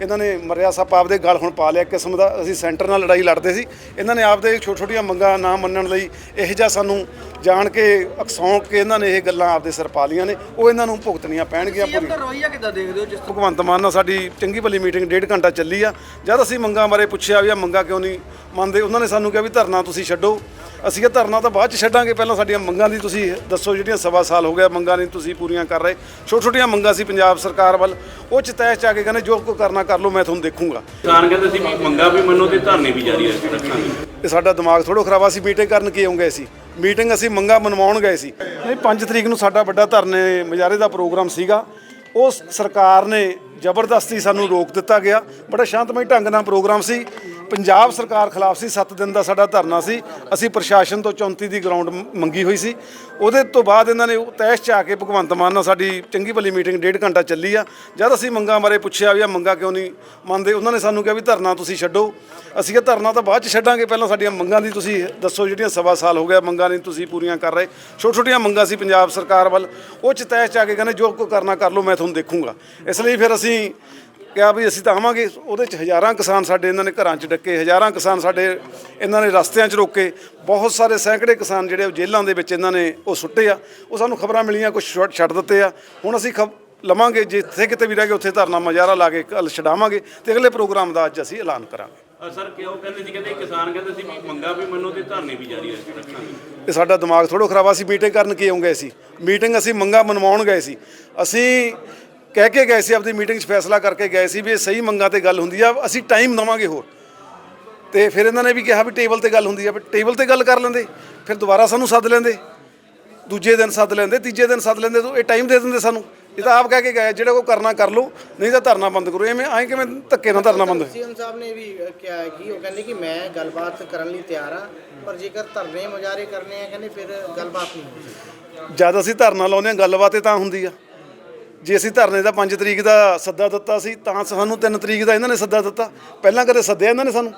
ਇਹਨਾਂ ਨੇ ਮਰਿਆ ਸੱਪ ਆਪਦੇ ਗਲ ਹੁਣ ਪਾ ਲਿਆ ਕਿਸਮ ਦਾ ਅਸੀਂ ਸੈਂਟਰ ਨਾਲ ਲੜਾਈ ਲੜਦੇ ਸੀ। ਇਹਨਾਂ ਨੇ ਆਪਦੇ ਛੋਟੀਆਂ ਛੋਟੀਆਂ ਮੰਗਾਂ ਨਾ ਮੰਨਣ ਲਈ ਇਹ ਜਿਹਾ ਸਾਨੂੰ ਜਾਣ ਕੇ ਅਕਸੌਂਕ ਕੇ ਇਹਨਾਂ ਨੇ ਇਹ ਗੱਲਾਂ ਆਪਦੇ ਸਿਰ ਪਾ ਲੀਆਂ ਨੇ। ਉਹ ਇਹਨਾਂ ਨੂੰ ਭੁਗਤਣੀਆਂ ਪੈਣਗੀਆਂ ਪੂਰੀ ਰਵੱਈਆ ਕਿੱਦਾਂ ਦੇਖਦੇ ਹੋ ਜਿਸ ਭਗਵੰਤ ਮਾਨ ਨਾਲ ਸਾਡੀ ਚੰਗੀ ਭਲੀ ਮੀਟਿੰਗ ਡੇਢ ਘੰਟਾ ਚੱਲੀ ਆ। ਜਦ ਅਸੀਂ ਮੰਗਾਂ ਬਾਰੇ ਪੁੱਛਿਆ ਵੀ ਆ ਮੰਗਾਂ ਕਿਉਂ ਨਹੀਂ ਮੰਨਦੇ ਉਹਨਾਂ ਨੇ ਸਾਨੂੰ ਕਿਹਾ ਵੀ ਧਰਨਾ ਤੁਸੀਂ ਛੱਡੋ। ਅਸੀਂ ਇਹ ਧਰਨਾ ਤਾਂ ਬਾਅਦ ਚ ਛੱਡਾਂਗੇ ਪਹਿਲਾਂ ਸਾਡੀਆਂ ਮੰਗਾਂ ਦੀ ਤੁਸੀਂ ਦੱਸੋ ਜਿਹੜੀਆਂ ਸਵਾ ਸਾਲ ਹੋ ਗਿਆ ਮੰਗਾਂ ਨਹੀਂ ਤੁਸੀਂ ਪੂਰੀਆਂ ਕਰ ਰਹੇ। ਛੋਟੀਆਂ ਛੋਟੀਆਂ ਮੰਗਾਂ ਸੀ ਪੰਜਾਬ ਸਰਕਾਰ ਵੱਲ। ਉਹ ਚ ਤੈਅ ਚ ਆ ਕੇ ਕਹਿੰਦੇ ਜੋ ਕੋਈ ਕਰਨਾ ਕਰ ਲਓ ਮੈਂ ਤੁਹਾਨੂੰ ਦੇਖੂੰਗਾ। ਕਿਸਾਨ ਕਹਿੰਦੇ ਸੀ ਵੀ ਮੰਗਾ ਵੀ ਮੰਨੋ ਤੇ ਧਰਨੇ ਵੀ ਜਾਰੀ ਰੱਖਾਂਗੇ ਇਹ ਸਾਡਾ ਦਿਮਾਗ ਥੋੜੋ ਖਰਾਬ ਅਸੀਂ ਮੀਟਿੰਗ ਕਰਨ ਕੀ ਆਉਂਗੇ ਸੀ? ਮੀਟਿੰਗ ਅਸੀਂ ਮੰਗਾ ਮਨਵਾਉਣ ਗਏ ਸੀ। ਨਹੀਂ 5 ਤਰੀਕ ਨੂੰ ਸਾਡਾ ਵੱਡਾ ਧਰਨੇ ਮੁਜ਼ਾਹਰੇ ਦਾ ਪ੍ਰੋਗਰਾਮ ਸੀਗਾ। ਉਹ ਸਰਕਾਰ ਨੇ ਜ਼ਬਰਦਸਤੀ ਸਾਨੂੰ ਰੋਕ ਦਿੱਤਾ ਗਿਆ। ਬੜਾ ਸ਼ਾਂਤਮਈ ਢੰਗ ਨਾਲ ਪ੍ਰੋਗਰਾਮ ਸੀ। ਪੰਜਾਬ ਸਰਕਾਰ ਖਿਲਾਫ ਸੀ 7 ਦਿਨ ਦਾ ਸਾਡਾ ਧਰਨਾ ਸੀ। ਅਸੀਂ ਪ੍ਰਸ਼ਾਸਨ ਤੋਂ 34 ਦੀ ਗਰਾਊਂਡ ਮੰਗੀ ਹੋਈ ਸੀ। ਉਹਦੇ ਤੋਂ ਬਾਅਦ ਇਹਨਾਂ ਨੇ ਉਹ ਤੈਸ਼ ਚ ਆ ਕੇ ਭਗਵੰਤ ਮਾਨ ਨਾਲ ਸਾਡੀ ਚੰਗੀ ਭਲੀ ਮੀਟਿੰਗ ਡੇਢ ਘੰਟਾ ਚੱਲੀ ਆ। ਜਦ ਅਸੀਂ ਮੰਗਾਂ ਬਾਰੇ ਪੁੱਛਿਆ ਵੀ ਆ ਮੰਗਾਂ ਕਿਉਂ ਨਹੀਂ ਮੰਨਦੇ, ਉਹਨਾਂ ਨੇ ਸਾਨੂੰ ਕਿਹਾ ਵੀ ਧਰਨਾ ਤੁਸੀਂ ਛੱਡੋ। ਅਸੀਂ ਇਹ ਧਰਨਾ ਤਾਂ ਬਾਅਦ ਚ ਛੱਡਾਂਗੇ, ਪਹਿਲਾਂ ਸਾਡੀਆਂ ਮੰਗਾਂ ਦੀ ਤੁਸੀਂ ਦੱਸੋ ਜਿਹੜੀਆਂ ਸਵਾ ਸਾਲ ਹੋ ਗਿਆ ਮੰਗਾਂ ਨਹੀਂ ਤੁਸੀਂ ਪੂਰੀਆਂ ਕਰ ਰਹੇ। ਛੋਟੀਆਂ ਛੋਟੀਆਂ ਮੰਗਾਂ ਸੀ ਪੰਜਾਬ ਸਰਕਾਰ ਵੱਲ। ਉਹ ਚ ਤੈਸ਼ ਚ ਆ ਕੇ ਕਹਿੰਦੇ ਜੋ ਕੋਈ ਕਰਨਾ ਕਰ ਲਓ, ਮੈਂ ਤੁਹਾਨੂੰ ਦੇਖੂੰਗਾ। ਇਸ ਲਈ ਫਿਰ ਅਸੀਂ ਕਿਹਾ ਵੀ ਅਸੀਂ ਤਾਂ ਆਵਾਂਗੇ। ਉਹਦੇ ਚ ਹਜ਼ਾਰਾਂ ਕਿਸਾਨ ਸਾਡੇ ਇਹਨਾਂ ਨੇ ਘਰਾਂ 'ਚ ਡੱਕੇ ਹਜ਼ਾਰਾਂ ਕਿਸਾਨ ਸਾਡੇ ਇਹਨਾਂ ਨੇ ਰਸਤਿਆਂ 'ਚ ਰੋਕੇ। ਬਹੁਤ ਸਾਰੇ ਸੈਂਕੜੇ ਕਿਸਾਨ ਜਿਹੜੇ ਉਹ ਜੇਲ੍ਹਾਂ ਦੇ ਵਿੱਚ ਇਹਨਾਂ ਨੇ ਉਹ ਸੁੱਟੇ ਆ। ਉਹ ਸਾਨੂੰ ਖਬਰਾਂ ਮਿਲੀਆਂ ਕੁਝ ਛੱਡ ਦਿੱਤੇ ਆ। ਹੁਣ ਅਸੀਂ ਲਵਾਂਗੇ ਜਿੱਥੇ ਕਿਤੇ ਵੀ ਰਹਿ ਗਏ ਉੱਥੇ ਧਰਨਾ ਮੁਜ਼ਾਹਰਾ ਲਾ ਕੇ ਕੱਲ ਛਡਾਵਾਂਗੇ ਤੇ ਅਗਲੇ ਪ੍ਰੋਗਰਾਮ ਦਾ ਅੱਜ ਅਸੀਂ ਐਲਾਨ ਕਰਾਂਗੇ। ਸਰ ਕਿਉਂ? ਕਹਿੰਦੇ ਸੀ ਕਹਿੰਦੇ ਕਿਸਾਨ ਕਹਿੰਦੇ ਸੀ ਵੀ ਮੰਗਾ ਵੀ ਮੰਨੋ ਤੇ ਧਰਨੇ ਵੀ ਜਾਰੀ ਰੱਖਾਂਗੇ ਇਹ ਸਾਡਾ ਦਿਮਾਗ ਥੋੜੋ ਖਰਾਬ ਆ, ਅਸੀਂ ਮੀਟਿੰਗ ਕਰਨ ਕੀ ਆਉਂਗੇ ਸੀ ਮੀਟਿੰਗ ਅਸੀਂ ਮੰਗਾ ਮਨਵਾਉਣ ਗਏ ਸੀ। ਅਸੀਂ ਕਹਿ ਕੇ ਗਏ ਸੀ ਆਪਣੀ ਮੀਟਿੰਗ 'ਚ ਫੈਸਲਾ ਕਰਕੇ ਗਏ ਸੀ ਵੀ ਇਹ ਸਹੀ ਮੰਗਾਂ ਤੇ ਗੱਲ ਹੁੰਦੀ ਆ ਅਸੀਂ ਟਾਈਮ ਦਵਾਂਗੇ ਹੋਰ। ਤੇ ਫਿਰ ਇਹਨਾਂ ਨੇ ਵੀ ਕਿਹਾ ਵੀ ਟੇਬਲ ਤੇ ਗੱਲ ਹੁੰਦੀ ਆ ਟੇਬਲ ਤੇ ਗੱਲ ਕਰ ਲੈਂਦੇ ਫਿਰ ਦੁਬਾਰਾ ਸਾਨੂੰ ਸੱਦ ਲੈਂਦੇ। ਦੂਜੇ ਦਿਨ ਸੱਦ ਲੈਂਦੇ ਤੀਜੇ ਦਿਨ ਸੱਦ ਲੈਂਦੇ ਤਾਂ ਇਹ ਟਾਈਮ ਦੇ ਦਿੰਦੇ ਸਾਨੂੰ। ਇਹ ਤਾਂ ਆਪ ਕਹਿ ਕੇ ਗਏ ਜਿਹੜਾ ਕੋ ਕਰਨਾ ਕਰ ਲਓ ਨਹੀਂ ਤਾਂ ਧਰਨਾ ਬੰਦ ਕਰੋ। ਐਵੇਂ ਐਂ ਕਿਵੇਂ ਧੱਕੇ ਨਾਲ ਧਰਨਾ ਬੰਦ ਸੀਐਮ ਸਾਹਿਬ ਨੇ ਵੀ ਕਿਹਾ ਹੈ ਕਿ ਉਹ ਕਹਿੰਦੇ ਕਿ ਮੈਂ ਗੱਲਬਾਤ ਕਰਨ ਲਈ ਤਿਆਰ ਹਾਂ ਪਰ ਜੇਕਰ ਧਰਨੇ ਮੁਜ਼ਾਹਰੇ ਕਰਨੇ ਆ ਕਹਿੰਦੇ ਫਿਰ ਗੱਲਬਾਤ ਨਹੀਂ ਹੋ ਸਕਦੀ ਜਦ ਅਸੀਂ ਧਰਨਾ ਲਾਉਂਦੇ ਹਾਂ ਗੱਲਬਾਤ ਤਾਂ ਹੁੰਦੀ ਆ। ਜੇ ਅਸੀਂ ਧਰਨੇ ਦਾ 5 ਤਰੀਕ ਦਾ ਸੱਦਾ ਦਿੱਤਾ ਸੀ ਤਾਂ ਸਾਨੂੰ 3 ਤਰੀਕ ਦਾ ਇਹਨਾਂ ਨੇ ਸੱਦਾ ਦਿੱਤਾ। ਪਹਿਲਾਂ ਕਦੇ ਸੱਦਿਆ ਇਹਨਾਂ ਨੇ ਸਾਨੂੰ?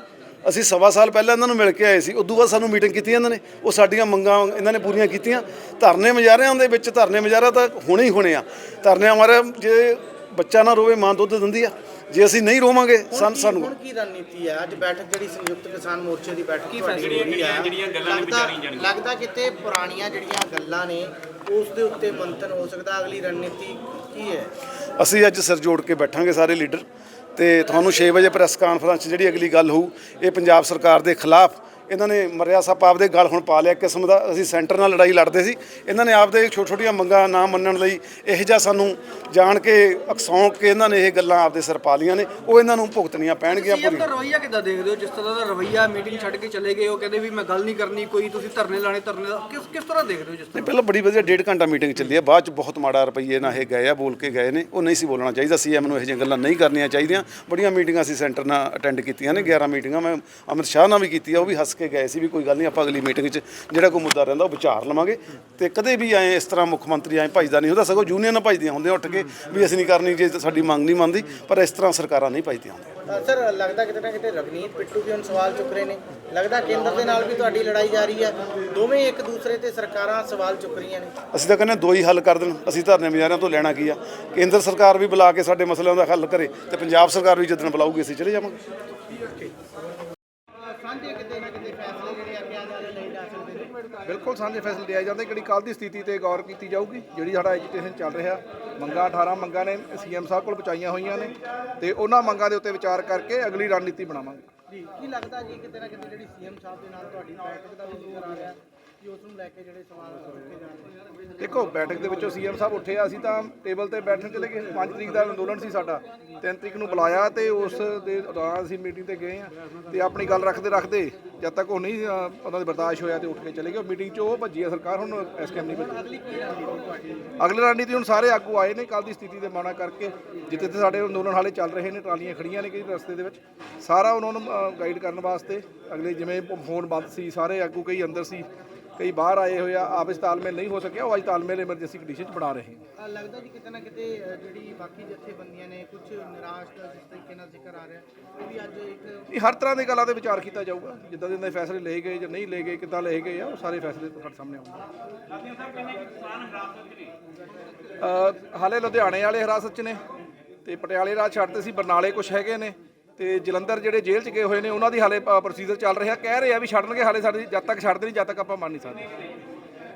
ਅਸੀਂ ਸਵਾ ਸਾਲ ਪਹਿਲਾਂ ਇਹਨਾਂ ਨੂੰ ਮਿਲ ਕੇ ਆਏ ਸੀ ਉਦੋਂ ਬਾਅਦ ਸਾਨੂੰ ਮੀਟਿੰਗ ਕੀਤੀ ਇਹਨਾਂ ਨੇ। ਉਹ ਸਾਡੀਆਂ ਮੰਗਾਂ ਇਹਨਾਂ ਨੇ ਪੂਰੀਆਂ ਕੀਤੀਆਂ। ਧਰਨੇ ਮੁਜ਼ਾਹਰਿਆਂ ਦੇ ਵਿੱਚ ਧਰਨੇ ਮੁਜ਼ਾਹਰਾ ਤਾਂ ਹੋਣੇ ਹੀ ਹੋਣੇ ਆ। ਧਰਨੇ ਹਮਾਰੇ ਜੇ ਬੱਚਾ ਨਾ ਰੋਵੇ ਮਾਂ ਦੁੱਧ ਦਿੰਦੀ ਆ। ਜੇ ਅਸੀਂ ਨਹੀਂ ਰੋਵਾਂਗੇ ਸਾਨੂੰ ਸਾਨੂੰ ਹੁਣ ਕੀ ਰਣਨੀਤੀ ਹੈ ਅੱਜ ਬੈਠਕ ਜਿਹੜੀ ਸੰਯੁਕਤ ਕਿਸਾਨ ਮੋਰਚੇ ਦੀ ਬੈਠਕ ਕੀ ਤੁਹਾਡੀ ਫੈਸਲੇ ਜਿਹੜੀਆਂ ਗੱਲਾਂ ਨੇ ਵਿਚਾਰੀਆਂ ਜਾਣਗੀਆਂ। ਲੱਗਦਾ ਕਿਤੇ ਪੁਰਾਣੀਆਂ ਜਿਹੜੀਆਂ ਗੱਲਾਂ ਨੇ ਉਸ ਦੇ ਉੱਤੇ ਮੰਥਨ ਹੋ ਸਕਦਾ। ਅਗਲੀ ਰਣਨੀਤੀ ਕੀ ਹੈ? ਅਸੀਂ ਅੱਜ ਸਿਰ ਜੋੜ ਕੇ ਬੈਠਾਂਗੇ ਸਾਰੇ ਲੀਡਰ ਤੇ ਤੁਹਾਨੂੰ 6 ਵਜੇ ਪ੍ਰੈਸ ਕਾਨਫਰੰਸ 'ਚ ਜਿਹੜੀ ਅਗਲੀ ਗੱਲ ਹੋਊ, ਇਹ ਪੰਜਾਬ ਸਰਕਾਰ ਦੇ ਖਿਲਾਫ ਇਹਨਾਂ ਨੇ ਮਰਿਆ ਸੱਪ ਆਪਦੇ ਗਲ ਹੁਣ ਪਾ ਲਿਆ ਕਿਸਮ ਦਾ ਅਸੀਂ ਸੈਂਟਰ ਨਾਲ ਲੜਾਈ ਲੜਦੇ ਸੀ। ਇਹਨਾਂ ਨੇ ਆਪਦੇ ਛੋਟੀਆਂ ਛੋਟੀਆਂ ਮੰਗਾਂ ਨਾ ਮੰਨਣ ਲਈ ਇਹ ਜਿਹਾ ਸਾਨੂੰ ਜਾਣ ਕੇ ਅਕਸੌਂਕ ਕੇ ਇਹਨਾਂ ਨੇ ਇਹ ਗੱਲਾਂ ਆਪਦੇ ਸਿਰ ਪਾ ਲੀਆਂ ਨੇ। ਉਹ ਇਹਨਾਂ ਨੂੰ ਭੁਗਤਣੀਆਂ ਪੈਣਗੀਆਂ ਪੂਰੀ ਦਾ ਰਵੱਈਆ ਕਿੱਦਾਂ ਦੇਖਦੇ ਹੋ? ਜਿਸ ਤਰ੍ਹਾਂ ਦਾ ਰਵੱਈਆ ਮੀਟਿੰਗ ਛੱਡ ਕੇ ਚਲੇ ਗਏ ਉਹ ਕਹਿੰਦੇ ਵੀ ਮੈਂ ਗੱਲ ਨਹੀਂ ਕਰਨੀ ਕੋਈ ਤੁਸੀਂ ਧਰਨੇ ਲਾਣੇ ਧਰਨੇ ਦਾ ਕਿਸ ਕਿਸ ਤਰ੍ਹਾਂ ਦੇਖਦੇ ਹੋ ਜਿਸ ਤਰ੍ਹਾਂ? ਪਹਿਲਾਂ ਬੜੀ ਵਧੀਆ ਡੇਢ ਘੰਟਾ ਮੀਟਿੰਗ ਚੱਲੀ ਹੈ। ਬਾਅਦ ਚ ਬਹੁਤ ਮਾੜਾ ਰੁਪਈਏ ਨਾਲ ਇਹ ਗਏ ਆ ਬੋਲ ਕੇ ਗਏ ਨੇ। ਉਹ ਨਹੀਂ ਸੀ ਬੋਲਣਾ ਚਾਹੀਦਾ। ਸੀਐਮ ਨੂੰ ਇਹੋ ਜਿਹੀਆਂ ਗੱਲਾਂ ਨਹੀਂ ਕਰਨੀਆਂ ਚਾਹੀਦੀਆਂ। ਬੜੀਆਂ ਮੀਟਿੰਗਾਂ ਅਸੀਂ ਸੈਂਟਰ ਨਾਲ ਅਟੈਂਡ ਕੀਤੀਆਂ ਨੇ 11 ਮੀਟਿੰਗਾਂ। ਮੈਂ ਅਮਿਤ ਸ਼ਾਹ ਨਾਲ ਵੀ ਕੀਤੀ ਆ ਉਹ ਵੀ ਹੱਸ ਕੇ ਗਏ ਸੀ ਵੀ ਕੋਈ ਗੱਲ ਨਹੀਂ ਆਪਾਂ ਅਗਲੀ ਮੀਟਿੰਗ 'ਚ ਜਿਹੜਾ ਕੋਈ ਮੁੱਦਾ ਰਹਿੰਦਾ ਉਹ ਵਿਚਾਰ ਲਵਾਂਗੇ। ਤੇ ਕਦੇ ਵੀ ਐ ਇਸ ਤਰ੍ਹਾਂ ਮੁੱਖ ਮੰਤਰੀ ਐ ਭਜਦਾ ਨਹੀਂ ਹੁੰਦਾ ਸਗੋਂ ਯੂਨੀਅਨ ਭਜਦੀਆਂ ਹੁੰਦੀਆਂ ਉੱਠ ਕੇ ਵੀ ਅਸੀਂ ਨਹੀਂ ਕਰਨੀ ਜੇ ਸਾਡੀ ਮੰਗ ਨਹੀਂ ਮੰਨਦੀ ਪਰ ਇਸ ਤਰ੍ਹਾਂ ਸਰਕਾਰਾਂ ਨਹੀਂ ਭਜਦੀਆਂ ਹੁੰਦੀਆਂ। ਸਰ ਲੱਗਦਾ ਕਿਤੇ ਨਾ ਕਿਤੇ ਰਵਨੀਤ ਪਿੱਟੂ ਵੀ ਹੁਣ ਸਵਾਲ ਚੁੱਕ ਰਹੇ ਨੇ। ਲੱਗਦਾ ਕੇਂਦਰ ਦੇ ਨਾਲ ਵੀ ਤੁਹਾਡੀ ਲੜਾਈ ਜਾਰੀ ਹੈ। ਦੋਵੇਂ ਇੱਕ ਦੂਸਰੇ ਤੇ ਸਰਕਾਰਾਂ ਸਵਾਲ ਚੁੱਕ ਰਹੀਆਂ ਨੇ। ਅਸੀਂ ਤਾਂ ਕਹਿੰਦੇ ਦੋ ਹੀ ਹੱਲ ਕਰ ਦੇਣ। ਅਸੀਂ ਧਰਨੇ ਮੁਜ਼ਾਹਰਿਆਂ ਤੋਂ ਲੈਣਾ ਕੀ ਆ? ਕੇਂਦਰ ਸਰਕਾਰ ਵੀ ਬੁਲਾ ਕੇ ਸਾਡੇ ਮਸਲਿਆਂ ਦਾ ਹੱਲ ਕਰੇ ਤੇ ਪੰਜਾਬ ਸਰਕਾਰ ਵੀ ਜਦੋਂ ਬੁਲਾਊਗੀ ਅਸੀਂ ਚਲੇ ਜਾਵਾਂਗੇ ਸਾਂਝੇ ਕਿਤੇ ਨਾ ਕਿਤੇ ਫੈਸਲੇ ਜਿਹੜੇ ਅੱਗੇ ਆਉਣ ਵਾਲੇ ਲਈ ਜਾ ਸਕਦੇ ਨੇ ਬਿਲਕੁਲ ਸਾਂਝੇ ਫੈਸਲੇ ਲਿਆ ਜਾਂਦੇ ਜਿਹੜੀ ਕੱਲ ਦੀ ਸਥਿਤੀ ਤੇ ਗੌਰ ਕੀਤੀ ਜਾਊਗੀ, ਜਿਹੜੀ ਸਾਡਾ ਐਜੂਕੇਸ਼ਨ ਚੱਲ ਰਿਹਾ, ਮੰਗਾਂ 18 ਮੰਗਾਂ ਨੇ, ਸੀਐਮ ਸਾਹਿਬ ਕੋਲ ਪਹੁੰਚਾਈਆਂ ਹੋਈਆਂ ਨੇ, ਤੇ ਉਹਨਾਂ ਮੰਗਾਂ ਦੇ ਉੱਤੇ ਵਿਚਾਰ ਕਰਕੇ ਅਗਲੀ ਰਣਨੀਤੀ ਬਣਾਵਾਂਗੇ। ਜੀ, ਕੀ ਲੱਗਦਾ ਜੀ ਕਿਤੇ ਨਾ ਕਿਤੇ ਜਿਹੜੀ ਸੀਐਮ ਸਾਹਿਬ ਦੇ ਨਾਲ ਤੁਹਾਡੀ ਬੈਠਕ ਦਾ ਵੀ ਜ਼ਿਕਰ ਆ ਰਿਹਾ? ਕਿ ਉਸ ਨੂੰ ਲੈ ਕੇ ਜਿਹੜੇ ਸਵਾਲ ਚੁੱਕੇ ਜਾ ਰਹੇ ਨੇ। ਦੇਖੋ ਬੈਠਕ ਦੇ ਵਿੱਚੋਂ ਸੀਐਮ ਸਾਹਿਬ ਉੱਠੇ ਆ ਅਸੀਂ ਤਾਂ ਟੇਬਲ ਤੇ ਬੈਠਣ ਚਲੇ ਗਏ। 5 ਤਰੀਕ ਦਾ ਅੰਦੋਲਨ ਸੀ ਸਾਡਾ। 3 ਤਰੀਕ ਨੂੰ ਬੁਲਾਇਆ ਤੇ ਉਸ ਦੇ ਦੌਰਾਨ ਅਸੀਂ ਮੀਟਿੰਗ ਤੇ ਗਏ ਆ ਤੇ ਆਪਣੀ ਗੱਲ ਰੱਖਦੇ ਰੱਖਦੇ ਜਦ ਤੱਕ ਉਹ ਨਹੀਂ ਉਹਨਾਂ ਦੇ ਬਰਦਾਸ਼ਤ ਹੋਇਆ ਤੇ ਉੱਠ ਕੇ ਚਲੇ ਗਏ। ਮੀਟਿੰਗ 'ਚ ਉਹ ਭੱਜੀ ਆ ਸਰਕਾਰ ਹੁਣ ਇਸ ਟਾਈਮ ਨਹੀਂ ਭੱਜੀ। ਅਗਲੀ ਰਣਨੀਤੀ ਹੁਣ ਸਾਰੇ ਆਗੂ ਆਏ ਨੇ ਕੱਲ ਦੀ ਸਥਿਤੀ ਦੇ ਮਾਣਾ ਕਰਕੇ। ਜਿੱਥੇ ਤੇ ਸਾਡੇ ਅੰਦੋਲਨ ਹਾਲੇ ਚੱਲ ਰਹੇ ਨੇ ਟਰਾਲੀਆਂ ਖੜੀਆਂ ਨੇ ਕਈ ਰਸਤੇ ਦੇ ਵਿੱਚ। ਸਾਰਾ ਉਹਨਾਂ ਨੂੰ ਗਾਈਡ ਕਰਨ ਵਾਸਤੇ। ਅਗਲੇ ਜਿਵੇਂ ਫੋਨ ਬੰਦ ਸੀ ਸਾਰੇ ਆਗੂ ਕਈ ਅੰਦਰ ਸੀ। ਕਈ ਬਾਹਰ ਆਏ ਹੋਏ ਆ ਆਪਸ ਤਾਲਮੇਲ ਨਹੀਂ ਹੋ ਸਕਿਆ ਉਹ ਅੱਜ ਤਾਲਮੇਲ ਐਮਰਜੈਂਸੀ ਕੰਡੀਸ਼ਨ 'ਚ ਬਣਾ ਰਹੇ ਲੱਗਦਾ ਜੀ ਕਿਤੇ ਨਾ ਕਿਤੇ ਅ, ਜਿਹੜੀ ਬਾਕੀ ਜਥੇਬੰਦੀਆਂ ਨੇ ਕੁਝ ਨਿਰਾਸ਼ ਦਾ ਜਿਸ ਤਰੀਕੇ ਨਾਲ ਜ਼ਿਕਰ ਆ ਰਿਹਾ ਉਹ ਵੀ ਅੱਜ ਇੱਕ ਇਹ ਹਰ ਤਰ੍ਹਾਂ ਦੀ ਗੱਲਾਂ ਤੇ ਵਿਚਾਰ ਕੀਤਾ ਜਾਊਗਾ ਜਿੱਦਾਂ ਦੇ ਫੈਸਲੇ ਲਏ ਗਏ ਜਾਂ ਨਹੀਂ ਲਏ ਗਏ ਕਿੱਦਾਂ ਲਏ ਗਏ ਆ ਉਹ ਸਾਰੇ ਫੈਸਲੇ ਤੁਹਾਡੇ ਸਾਹਮਣੇ ਆਉਣਗੇ। ਹਾਲੇ ਲੁਧਿਆਣੇ ਵਾਲੇ ਹਿਰਾਸਤ 'ਚ ਨੇ ਤੇ ਪਟਿਆਲੇ ਰਾਜ ਛੱਡਤੇ ਸੀ ਬਰਨਾਲੇ ਕੁਝ ਹੈਗੇ ਨੇ। ਤੇ ਜਲੰਧਰ ਜਿਹੜੇ ਜੇਲ੍ਹ 'ਚ ਗਏ ਹੋਏ ਨੇ ਉਹਨਾਂ ਦੀ ਹਾਲੇ ਪ੍ਰੋਸੀਜਰ ਚੱਲ ਰਿਹਾ। ਕਹਿ ਰਹੇ ਆ ਵੀ ਛੱਡਣਗੇ ਹਾਲੇ ਸਾਡੀ ਜਦ ਤੱਕ ਛੱਡਦੇ ਨਹੀਂ ਜਦ ਤੱਕ ਆਪਾਂ ਮੰਨ ਨਹੀਂ ਸਕਦੇ।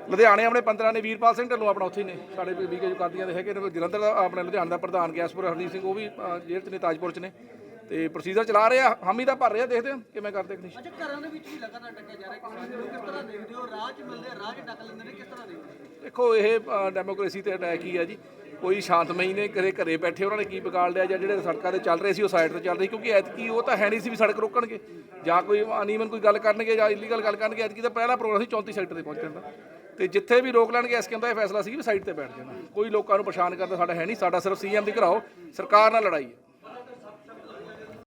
ਲੁਧਿਆਣੇ ਆਪਣੇ 15 ਨੇ ਵੀਰਪਾਲ ਸਿੰਘ ਢੱਲੋਂ ਆਪਣਾ ਉੱਥੇ ਹੀ ਨੇ। ਸਾਡੇ ਬੀਕੇ ਜੋ ਕਾਦੀਆਂ ਦੇ ਹੈਗੇ ਨੇ ਜਲੰਧਰ ਦਾ ਆਪਣੇ ਲੁਧਿਆਣੇ ਦਾ ਪ੍ਰਧਾਨ ਗਿਆਸਪੁਰ ਹਰਦੀਪ ਸਿੰਘ ਉਹ ਵੀ ਜੇਲ੍ਹ 'ਚ ਨੇ ਤਾਜਪੁਰ 'ਚ ਨੇ। ਤੇ ਪ੍ਰੋਸੀਜਰ ਚਲਾ ਰਹੇ ਆ ਹਾਮੀ ਦਾ ਭਰ ਰਹੇ ਆ ਦੇਖਦੇ ਆ ਕਿਵੇਂ ਕਰਦੇ ਕਿ ਨਹੀਂ ਅੱਛਾ ਘਰਾਂ ਦੇ ਵਿੱਚ ਵੀ ਲਗਾਤਾਰ ਟੱਕਿਆ ਜਾ ਰਿਹਾ ਕਿਸਾਨ ਨੂੰ ਕਿਸ ਤਰ੍ਹਾਂ ਦੇਖਦੇ ਹੋ 'ਚ ਮਿਲਦੇ 'ਚ ਡੱਕ ਲੈਂਦੇ ਨੇ ਕਿਸ ਤਰ੍ਹਾਂ ਦੇਖਦੇ ਹੋ? ਦੇਖੋ ਇਹ ਡੈਮੋਕ੍ਰੇਸੀ ਤੇ ਅਟੈਕ ਹੀ ਆ ਜੀ। ਕੋਈ ਸ਼ਾਂਤਮਈ ਨੇ ਕਦੇ ਘਰੇ ਬੈਠੇ ਉਹਨਾਂ ਨੇ ਕੀ ਵਿਗਾੜ ਲਿਆ ਜਾਂ ਜਿਹੜੇ ਸੜਕਾਂ ਤੇ ਚੱਲ ਰਹੇ ਸੀ, ਉਹ ਸਾਈਡ ਤੇ ਚੱਲ ਰਹੀ ਕਿਉਂਕਿ ਐਤਕੀ ਉਹ ਤਾਂ ਹੈ ਨਹੀਂ ਸੀ ਵੀ ਸੜਕ ਰੋਕਣਗੇ, ਜਾਂ ਕੋਈ ਅਨੀਮਨ ਕੋਈ ਗੱਲ ਕਰਨਗੇ ਜਾਂ ਇਲੀਗਲ ਗੱਲ ਕਰਨਗੇ, ਐਤਕੀ ਤਾਂ ਪਹਿਲਾ ਪ੍ਰੋਗਰਾਮ ਸੀ 34 ਸੈਕਟਰ ਤੇ ਪਹੁੰਚਣ ਦਾ। ਤੇ ਜਿੱਥੇ ਵੀ ਰੋਕ ਲੈਣਗੇ ਐਸਕੇ ਦਾ ਇਹ ਫੈਸਲਾ ਸੀ ਵੀ ਸਾਈਡ ਤੇ ਬੈਠ ਜਾਣਾ। ਕੋਈ ਲੋਕਾਂ ਨੂੰ ਪਰੇਸ਼ਾਨ ਕਰਦਾ ਸਾਡਾ ਹੈ ਨਹੀਂ, ਸਾਡਾ ਸਿਰਫ ਸੀਐਮ ਦੀ ਘਰਾਓ ਸਰਕਾਰ ਨਾਲ ਲੜਾਈ ਹੈ।